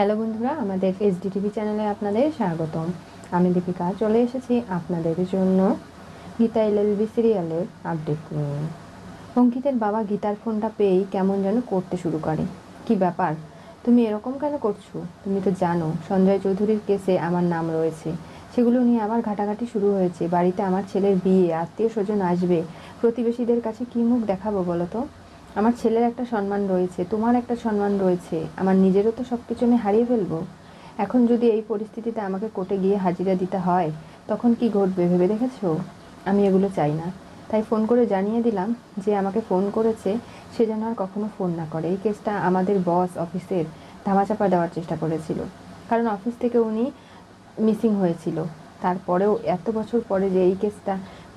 Hello বন্ধুরা, আমাদের HD TV চ্যানেলে আপনাদের স্বাগতম। আমি দীপিকা, চলে এসেছি আপনাদের জন্য গীতা এলএলবি সিরিয়ালের আপডেট নিয়ে। অঙ্কিতের বাবা গীতার ফোনটা পেয়েই কেমন যেন করতে শুরু করে। কি ব্যাপার? তুমি এরকম কেন করছ? তুমি তো জানো, সঞ্জয় চৌধুরীর কেসে আমার নাম রয়েছে। সেগুলো নিয়ে আবার ঘাটাঘাটি শুরু হয়েছে। বাড়িতে আমার ছেলের বিয়ে, আত্মীয় স্বজন আসবে। প্রতিবেশীদের কাছে কি মুখ দেখাবো বলো তো? আমার ছেলের একটা সম্মান রয়েছে, তোমার একটা সম্মান রয়েছে, আমার নিজেরও তো সব কিছু আমি হারিয়ে ফেলব। এখন যদি এই পরিস্থিতিতে আমাকে কোর্টে গিয়ে হাজিরা দিতে হয়, তখন কি ঘটবে ভেবে দেখেছ? আমি এগুলো চাই না। তাই ফোন করে জানিয়ে দিলাম যে আমাকে ফোন করেছে, সে যেন আর কখনো ফোন না করে। এই কেসটা আমাদের বস অফিসের ধামাচাপা দেওয়ার চেষ্টা করেছিল। কারণ অফিস থেকে উনি মিসিং হয়েছিল। তারপরেও এত বছর পরে যে এই কেসটা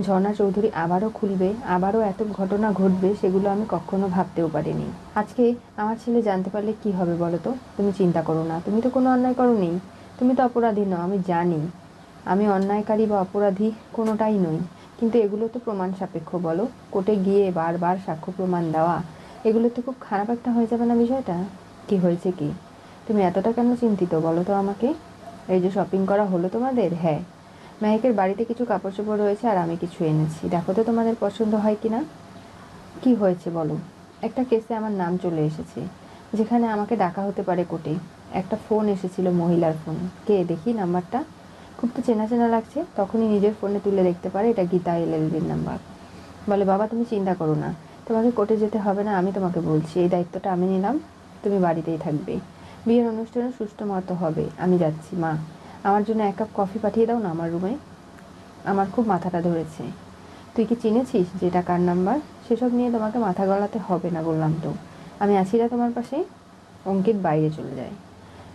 ঝর্ণা চৌধুরী আবারও খুলবে, আবারও এত ঘটনা ঘটবে সেগুলো আমি কখনো ভাবতেও পারিনি। আজকে আমার ছেলে জানতে পারলে কি হবে বলো তো? তুমি চিন্তা করো না, তুমি তো কোনো অন্যায় করোনি। তুমি তো অপরাধী নও, আমি জানি। আমি অন্যায়কারী বা অপরাধী কোনোটাই নই। কিন্তু এগুলো তো প্রমাণ সাপেক্ষ বলো। কোর্টে গিয়ে বারবার সাক্ষ্য প্রমাণ দেওয়া, এগুলো তো খুব খারাপ একটা হয়ে যাবে না বিষয়টা? কি হয়েছে কি? তুমি এতটা কেন চিন্তিত বলো তো আমাকে? এই যে শপিং করা হলো তোমাদের? হ্যাঁ। মেহেকের বাড়িতে কিছু কাপড় চোপড় রয়েছে আর আমি কিছু এনেছি। দেখো তো তোমাদের পছন্দ হয় কি না কি হয়েছে বলো? একটা কেসে আমার নাম চলে এসেছে, যেখানে আমাকে ডাকা হতে পারে কোর্টে। একটা ফোন এসেছিল, মহিলার ফোন। কে? দেখি নাম্বারটা। খুব তো চেনা চেনা লাগছে, তখনই নিজের ফোনে তুলে দেখতে পারে, এটা গীতা এলএলবির নাম্বার। বলে, বাবা, তুমি চিন্তা করো না, তোমাকে কোর্টে যেতে হবে না, আমি তোমাকে বলছি, এই দায়িত্বটা আমি নিলাম, তুমি বাড়িতেই থাকবে। বিয়ের অনুষ্ঠানে সুষ্ঠু মতো হবে, আমি যাচ্ছি, মা। আমার জন্য এক কাপ কফি পাঠিয়ে দাও না আমার রুমে। আমার খুব মাথাটা ধরেছে। তুই কি চিনেছিস যে এটা কার নাম্বার? সেসব নিয়ে তোমাকে মাথা গলাতে হবে না বললাম তো। আমি আছি না তোমার পাশে। অঙ্কিত বাইরে চলে যায়।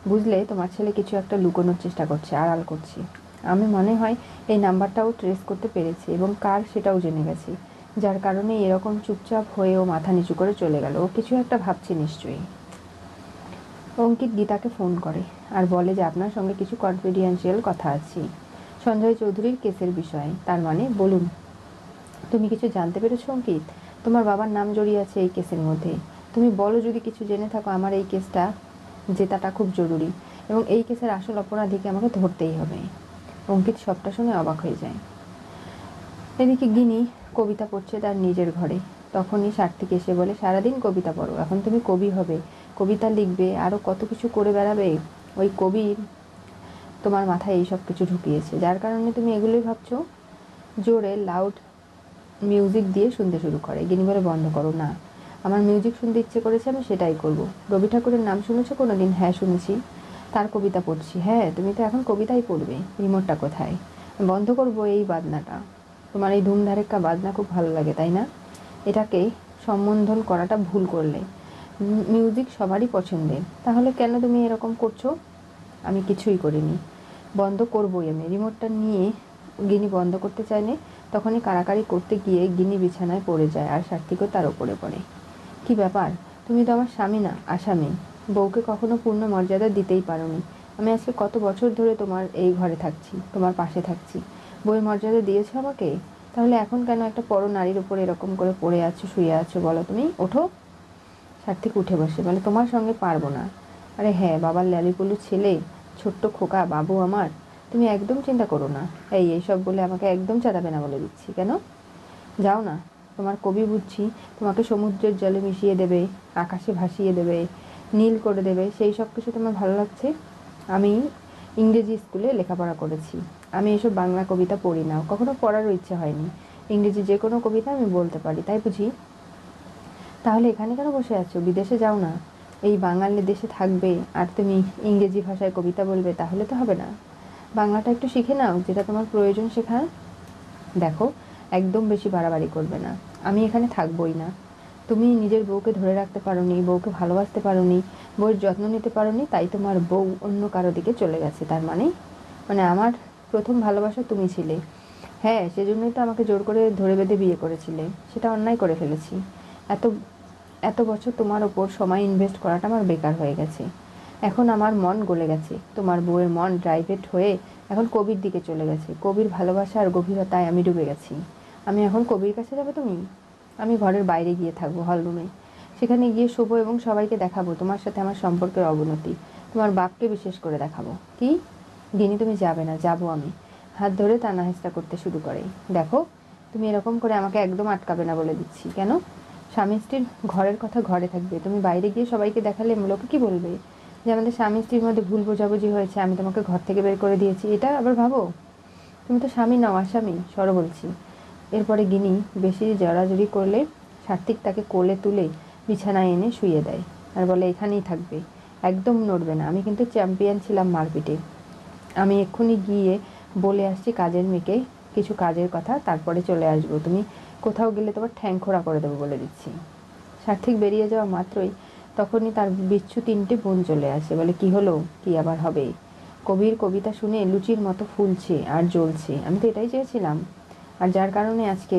বুঝলে, তোমার ছেলে কিছু একটা লুকোনোর চেষ্টা করছে, আড়াল করছে। আমি মনে হয় এই নাম্বারটাও ট্রেস করতে পেরেছি এবং কার সেটাও জেনে গেছি। যার কারণে এরকম চুপচাপ হয়ে ও মাথা নিচু করে চলে গেল। ও কিছু একটা ভাবছে নিশ্চয়ই। অঙ্কিত গীতাকে ফোন করে আর বলে যে, আপনার সঙ্গে কিছু কনফিডেন্সিয়াল কথা আছে। সঞ্জয় চৌধুরীর কেসের বিষয়ে। তার মানে বলুন, তুমি কিছু জানতে পেরেছ অঙ্কিত? তোমার বাবার নাম জড়িয়ে আছে এই কেসের মধ্যে। তুমি বলো যদি কিছু জেনে থাকো আমার এই কেসটা, জেতাটা খুব জরুরি। এবং এই কেসের আসল অপরাধীকে আমাকে ধরতেই হবে। অঙ্কিত সবটা শুনে অবাক হয়ে যায়। এদিকে গিনি কবিতা পড়ছে তার নিজের ঘরে? তখনই সার্থিক এসে বলে, সারাদিন কবিতা পড়ো, এখন তুমি কবি হবে, কবিতা লিখবে আরও কত কিছু করে বেড়াবে। ওই কবির তোমার মাথায় এইসব কিছু ঢুকিয়েছে। যার কারণে তুমি এগুলোই ভাবছ? জোরে লাউড মিউজিক দিয়ে শুনতে শুরু করে। গিনি বলে, বন্ধ করো, না। আমার মিউজিক শুনতে ইচ্ছে করেছে, আমি সেটাই করব। রবি ঠাকুরের নাম শুনেছো কোনো দিন হ্যাঁ শুনেছি। তার কবিতা পড়ছি। হ্যাঁ তুমি তো এখন কবিতাই পড়বে। রিমোটটা কোথায়? বন্ধ করব এই বাদনাটা। তোমার এই ধুমধারেক্কা বাজনা খুব ভালো লাগে, তাই না? এটাকে সম্বোধন করাটা ভুল করলে। মিউজিক সবারই পছন্দের। তাহলে কেন তুমি এরকম করছ? আমি কিছুই করিনি। বন্ধ করবোই আমি। রিমোটটা নিয়ে গিনি বন্ধ করতে চাইলে তখনই কারাকারি করতে গিয়ে গিনি বিছানায় পড়ে যায় আর সার্থিকও তার ওপরে পড়ে। কি ব্যাপার? তুমি তো আমার স্বামী না, আসামি। বউকে কখনো পূর্ণ মর্যাদা দিতেই পারোনি। আমি আজকে কত বছর ধরে তোমার এই ঘরে থাকছি, তোমার পাশে থাকছি। বউয়ের মর্যাদা দিয়েছ আমাকে? তাহলে এখন কেন একটা পর নারীর উপর এরকম করে পড়ে আছো, শুয়ে আছো বলো তুমি? ওঠো। সার্থিক উঠে বসে, বলে, তোমার সঙ্গে পারব না। আরে হ্যাঁ বাবার ল্যালিপুলু ছেলে, ছোট্ট খোকা, বাবু আমার। তুমি একদম চিন্তা করো না। এই, এইসব বলে আমাকে একদম চাঁদাবে না বলে দিচ্ছি, কেন? যাও না, তোমার কবি বুঝছি, তোমাকে সমুদ্রের জলে মিশিয়ে দেবে, আকাশে ভাসিয়ে দেবে, নীল করে দেবে, সেই সব কিছু তোমার ভালো লাগছে? আমি ইংরেজি স্কুলে লেখাপড়া করেছি। আমি এসব বাংলা কবিতা পড়ি না। কখনো পড়ারও ইচ্ছে হয়নি। ইংরেজি যে কোনো কবিতা আমি বলতে পারি, তাই বুঝি? তাহলে এখানে কেন বসে আছো? বিদেশে যাও না। এই বাঙালি দেশে থাকবে আর তুমি ইংরেজি ভাষায় কবিতা বলবে, তাহলে তো হবে না। বাংলাটা একটু শিখে নাও, যেটা তোমার প্রয়োজন শেখা। দেখো, একদম বেশি বাড়াবাড়ি করবে না। আমি এখানে থাকবোই না। তুমি নিজের বউকে ধরে রাখতে পারোনি, বউকে ভালোবাসতে পারোনি, বউয়ের যত্ন নিতে পারোনি, তাই তোমার বউ অন্য কারও দিকে চলে গেছে। তার মানে? মানে আমার প্রথম ভালোবাসা তুমি ছিলে। হ্যাঁ সেজন্যই তো আমাকে জোর করে ধরে বেঁধে বিয়ে করেছিলে। সেটা অন্যায় করে ফেলেছি। এত এত বছর তোমার ওপর সময় ইনভেস্ট করাটা আমার বেকার হয়ে গেছে। এখন আমার মন গলে গেছে। তোমার বউয়ের মন ড্রাইভেট হয়ে এখন কবির দিকে চলে গেছে। কবির ভালোবাসা আর গভীরতায় আমি ডুবে গেছি। আমি এখন কবির কাছে যাবে তুমি? আমি ঘরের বাইরে গিয়ে থাকব হল রুমে সেখানে গিয়ে শুভ এবং সবাইকে দেখাবো। তোমার সাথে আমার সম্পর্কের অবনতি। তোমার বাপকে বিশেষ করে দেখাবো। কি? গিনি তুমি যাবে না, যাব আমি। হাত ধরে হেঁচড়া করতে শুরু করে। দেখো, তুমি এরকম করে আমাকে একদম আটকাবে না বলে দিচ্ছি। কেন? স্বামী স্ত্রীর ঘরের কথা ঘরে থাকবে। তুমি বাইরে গিয়ে সবাইকে দেখালে লোকে কি বলবে? যে আমাদের স্বামী স্ত্রীর মধ্যে ভুল বোঝাবুঝি হয়েছে, আমি তোমাকে ঘর থেকে বের করে দিয়েছি। এটা আবার ভাবো? তুমি তো স্বামী নাও, আসামি। সরো বলছি। এরপরে গিনি বেশি জড়াজড়ি করলে সার্থিক তাকে কোলে তুলে বিছানায় এনে শুয়ে দেয়। আর বলে, এখানেই থাকবে। একদম নড়বে না। আমি কিন্তু চ্যাম্পিয়ন ছিলাম মারপিটে। আমি এক্ষুনি গিয়ে বলে আসছি কাজের মেয়েকে, কিছু কাজের কথা, তারপরে চলে আসব। তুমি কোথাও গেলে তোমার ঠ্যাং খোড়া করে দেবো বলে দিচ্ছি। সার্থিক বেরিয়ে যাওয়া মাত্রই তখনই তার বিচ্ছু তিনটে বোন চলে আসে। বলে, কি হলো? কি আবার হবে? কবির কবিতা শুনে লুচির মতো ফুলছে আর জ্বলছে। আমি তো এটাই চেয়েছিলাম। আর যার কারণে আজকে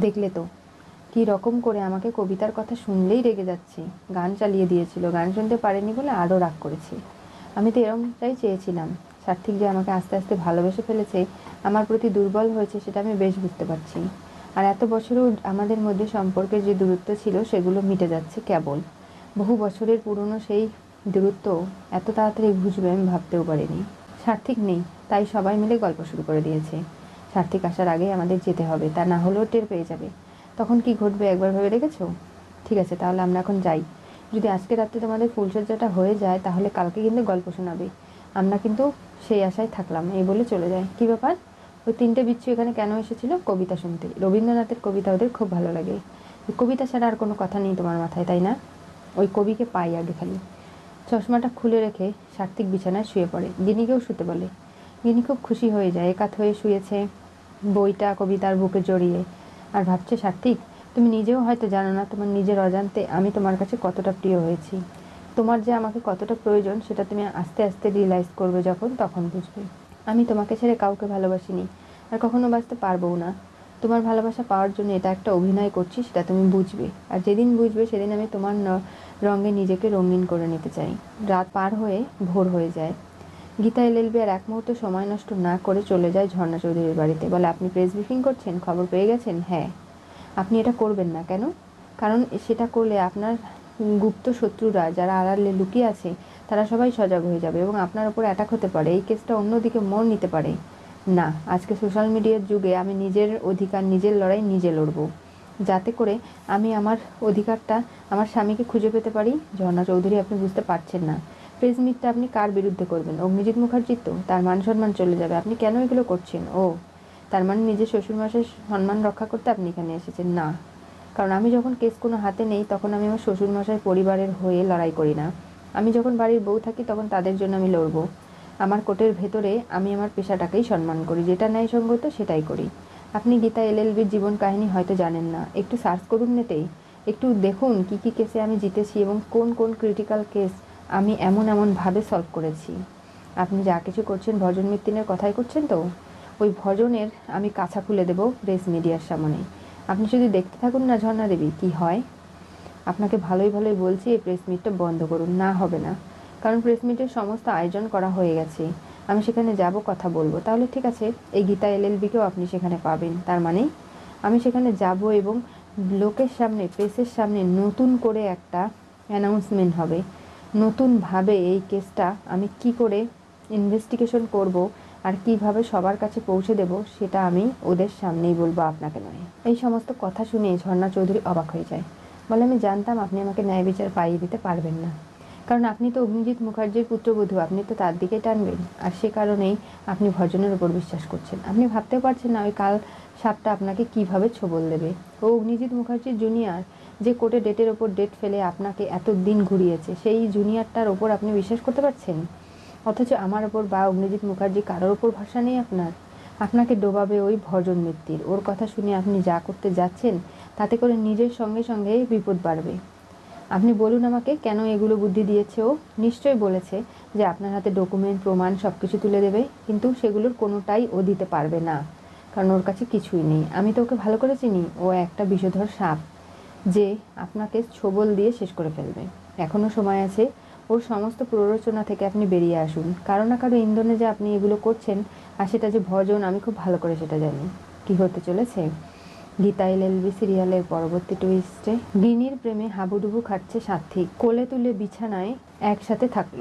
দেখলে তো, কি রকম করে আমাকে কবিতার কথা শুনলেই রেগে যাচ্ছে। গান চালিয়ে দিয়েছিল। গান শুনতে পারেনি বলে আরও রাগ করেছে। আমি তো এরকমটাই চেয়েছিলাম। সার্থিক যে আমাকে আস্তে আস্তে ভালোবেসে ফেলেছে, আমার প্রতি দুর্বল হয়েছে সেটা আমি বেশ বুঝতে পারছি। আর এত বছরেও আমাদের মধ্যে সম্পর্কের যে দূরত্ব ছিল সেগুলো মিটে যাচ্ছে কেবল। বহু বছরের পুরনো সেই দূরত্ব এত তাড়াতাড়ি বুঝবে আমি ভাবতেও পারিনি। সার্থিক নেই, তাই সবাই মিলে গল্প শুরু করে দিয়েছে। সার্থিক আসার আগে আমাদের যেতে হবে, তা না হলেও টের পেয়ে যাবে। তখন কি ঘটবে একবার ভেবে দেখেছ? ঠিক আছে, তাহলে আমরা এখন যাই। যদি আজকে রাত্রে তোমাদের ফুলসজ্জাটা হয়ে যায়, তাহলে কালকে কিন্তু গল্প শোনাবে। আমরা কিন্তু সেই আশায় থাকলাম, এই বলে চলে যায় কি ব্যাপার? ওই তিনটে বিচ্ছু এখানে কেন এসেছিল? কবিতা শুনতে। রবীন্দ্রনাথের কবিতা ওদের খুব ভালো লাগে। কবিতা ছাড়া আর কোনো কথা নেই তোমার মাথায়, তাই না? ওই কবিকে পাই আগে খালি। চশমাটা খুলে রেখে সার্থিক বিছানায় শুয়ে পড়ে। গিনিকেও শুতে বলে। গিনি খুব খুশি হয়ে যায়। একাত হয়ে শুয়েছে বইটা কবিতার বুকে জড়িয়ে। আর ভাবছে সার্থিক তুমি নিজেও হয়তো জানো না তোমার নিজের অজান্তে আমি তোমার কাছে কতটা প্রিয় হয়েছি। তোমার যে আমাকে কতটা প্রয়োজন সেটা তুমি আস্তে আস্তে রিয়েলাইজ করবে যখন তখন বুঝবে। আমি তোমাকে ছেড়ে কাউকে ভালোবাসিনি আর কখনো বাঁচতে পারবও না। তোমার ভালোবাসা পাওয়ার জন্য এটা একটা অভিনয় করছি, সেটা তুমি বুঝবে। আর যেদিন বুঝবে সেদিন আমি তোমার রঙে নিজেকে রঙিন করে নিতে চাই। রাত পার হয়ে ভোর হয়ে যায়। গীতা এলএলবি আর এক মুহূর্ত সময় নষ্ট না করে চলে যায় ঝর্ণা চৌধুরীর বাড়িতে। বলে, আপনি প্রেস ব্রিফিং করছেন? খবর পেয়ে গেছেন? হ্যাঁ। আপনি এটা করবেন না কেন? কারণ সেটা করলে আপনার গুপ্ত শত্রুরা যারা আড়ালে লুকিয়ে আছে, তারা সবাই সজাগ হয়ে যাবে এবং আপনার ওপর অ্যাটাক হতে পারে। এই কেসটা অন্যদিকে মোড় নিতে পারে। না, আজকে সোশ্যাল মিডিয়ার যুগে আমি নিজের অধিকার, নিজের লড়াই নিজে লড়বো। যাতে করে আমি আমার অধিকারটা আমার স্বামীকে খুঁজে পেতে পারি। ঝর্ণা চৌধুরী, আপনি বুঝতে পারছেন না। প্রেস মিটটা আপনি কার বিরুদ্ধে করবেন? অগ্নিজিৎ মুখার্জির তো? তার মান সম্মান চলে যাবে। আপনি কেন এগুলো করছেন? ও তার মানে নিজের শ্বশুরমশাইয়ের সম্মান রক্ষা করতে আপনি এখানে এসেছেন? না। কারণ আমি যখন কেস কোনো হাতে নেই, তখন আমি আমার শ্বশুরমশাই পরিবারের হয়ে লড়াই করি না। আমি যখন বাড়ির বউ থাকি, তখন তাদের জন্য আমি লড়বো। আমার কোটের ভেতরে আমি আমার পেশাটাকেই সম্মান করি। যেটা ন্যায়সঙ্গত, সেটাই করি। আপনি গীতা এলএলবির জীবন কাহিনী হয়তো জানেন না। একটু সার্চ করুন নেতেই একটু দেখুন কি কি কেসে আমি জিতেছি এবং কোন কোন ক্রিটিক্যাল কেস আমি এমন, এমনভাবে সলভ করেছি। আপনি যা কিছু করছেন ভজন মিত্তিনের কথাই করছেন তো? ওই ভজনের আমি কাছা খুলে দেব প্রেস মিডিয়ার সামনে। আপনি শুধু দেখতে থাকুন না ঝর্ণা দেবী, কি হয়? আপনাকে ভালোই ভালোই বলছি, এই প্রেস মিটটা বন্ধ করুন, না হবে না। কারণ প্রেস মিটের সমস্ত আয়োজন করা হয়ে গেছে। আমি সেখানে যাব, কথা বলব। তাহলে ঠিক আছে, এই গীতা এলএলবিকেও আপনি সেখানে পাবেন। তার মানে আমি সেখানে যাব এবং লোকের সামনে প্রেসের সামনে নতুন করে একটা অ্যানাউন্সমেন্ট হবে। নতুনভাবে এই কেসটা আমি কি করে ইনভেস্টিগেশন করব আর কীভাবে সবার কাছে পৌঁছে দেব সেটা আমি ওদের সামনেই বলব আপনাকে নয়। এই সমস্ত কথা শুনে ঝর্ণা চৌধুরী অবাক হয়ে যায়। বলে, আমি জানতাম আপনি আমাকে ন্যায় বিচার পাইয়ে দিতে পারবেন না। কারণ আপনি তো অগ্নিজিৎ মুখার্জির পুত্রবধূ, আপনি তো তার দিকে টানবেন। আর সে কারণেই আপনি ভজনের উপর বিশ্বাস করছেন। আপনি ভাবতেও পারছেন না ওই কাল সাপটা আপনাকে কীভাবে ছোবল দেবে। ও অগ্নিজিৎ মুখার্জির জুনিয়র, যে কোর্টে ডেটের ওপর ডেট ফেলে আপনাকে এত দিন ঘুরিয়েছে, সেই জুনিয়রটার ওপর আপনি বিশ্বাস করতে পারছেন? অথচ আমার ওপর বা অগ্নিজিৎ মুখার্জি কারোর ওপর ভরসা নেই আপনার? আপনাকে ডোবাবে ওই ভজন মিত্তির। ওর কথা শুনে আপনি যা করতে যাচ্ছেন, তাতে করে নিজের সঙ্গে সঙ্গে বিপদ বাড়বে। আপনি বলুন আমাকে, কেন এগুলো বুদ্ধি দিয়েছে ও? নিশ্চয়ই বলেছে যে আপনার হাতে ডকুমেন্ট, প্রমাণ সব কিছু তুলে দেবে, কিন্তু সেগুলোর কোনোটাই ও দিতে পারবে না। কারণ ওর কাছে কিছুই নেই। আমি তো ওকে ভালো করে চিনি। ও একটা বিষধর সাপ, যে আপনাকে ছোবল দিয়ে শেষ করে ফেলবে। এখনও সময় আছে ওর সমস্ত প্ররোচনা থেকে আপনি বেরিয়ে আসুন। কারও না কারও ইন্ধনে যে আপনি এগুলো করছেন আর সেটা যে ভজন, আমি খুব ভালো করে সেটা জানি। কি হতে চলেছে? গীতা এলএলবি সিরিয়ালের পরবর্তী টুইস্টে গিনির প্রেমে হাবুডুবু খাচ্ছে সাথী। কোলে তুলে বিছানায় একসাথে থাকল।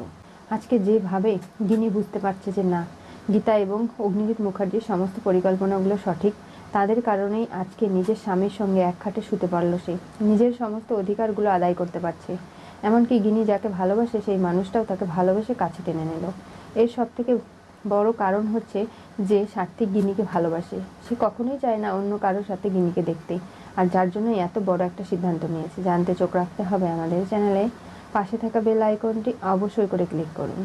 আজকে যেভাবে গিনি বুঝতে পারছে যে না, গীতা এবং অগ্নিজিৎ মুখার্জির সমস্ত পরিকল্পনাগুলো সঠিক, তাদের কারণেই আজকে নিজের স্বামীর সঙ্গে এক খাটে শুতে পারল সে। নিজের সমস্ত অধিকারগুলো আদায় করতে পারছে। এমনকি গিনি যাকে ভালোবাসে, সেই মানুষটাও তাকে ভালোবেসে কাছে টেনে নিল। এর সব থেকে বড় কারণ হচ্ছে যে সার্থিক গিনিকে ভালোবাসে। সে কখনোই চায় না অন্য কারোর সাথে গিনিকে দেখতে। আর যার জন্যই এত বড় একটা সিদ্ধান্ত নিয়েছে। জানতে চোখ রাখতে হবে আমাদের চ্যানেলে। পাশে থাকা বেল আইকনটি অবশ্যই করে ক্লিক করুন।